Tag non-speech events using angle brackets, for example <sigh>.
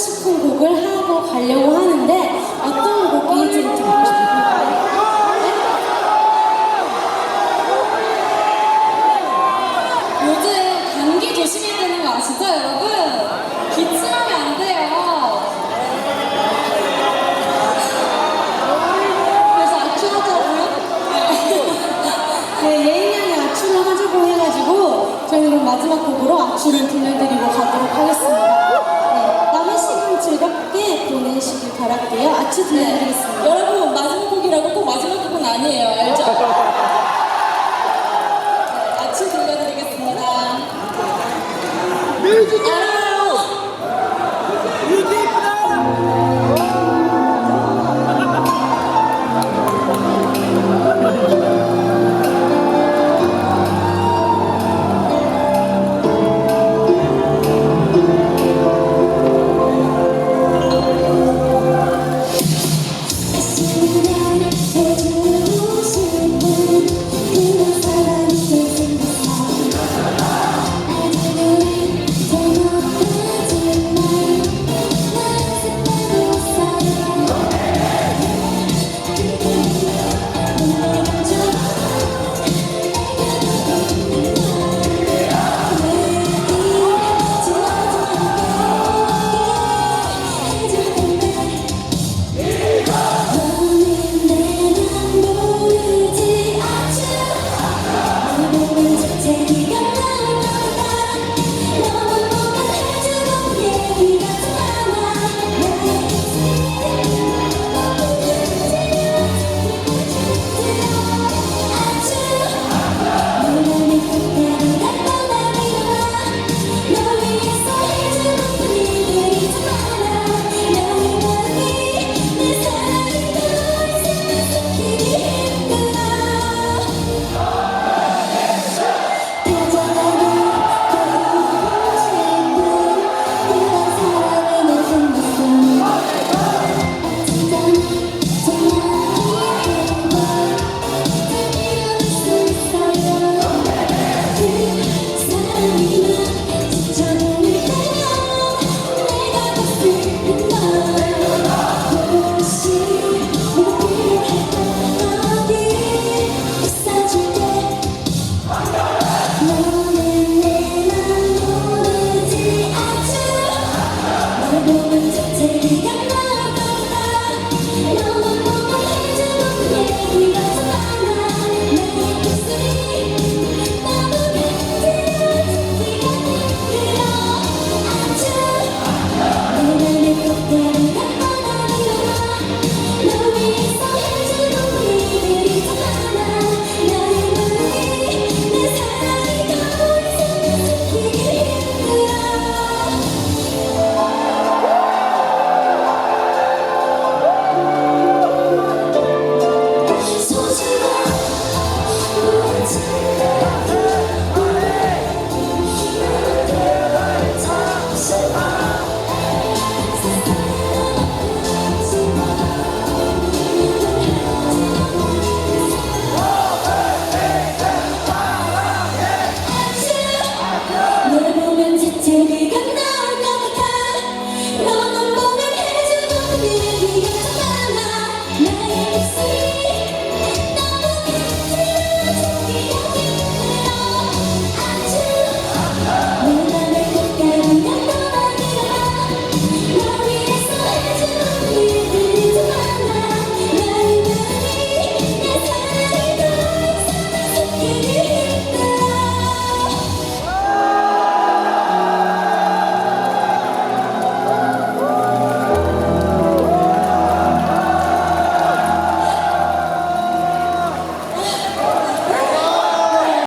싶은 곡을 하고 가려고 하는데 어떤 곡이 좀 듣고 싶을까요? 요즘 감기 조심해야 되는 거 아시죠, 여러분? 기침하면 안 돼요. 그래서 아큐하자고요? <laughs> 네, 예인 양이 악추를 하자고 해가지고 저희는 마지막 곡으로 악추를 들려드리고 가도록 하겠습니다. 네, 즐겁게 보내시길 바랄게요. 악추 들려드리겠습니다. 여러분, 마지막 곡이라고 꼭 마지막 곡은 아니에요. 알죠? <laughs> 네, 아침 들려드리겠습니다. 알아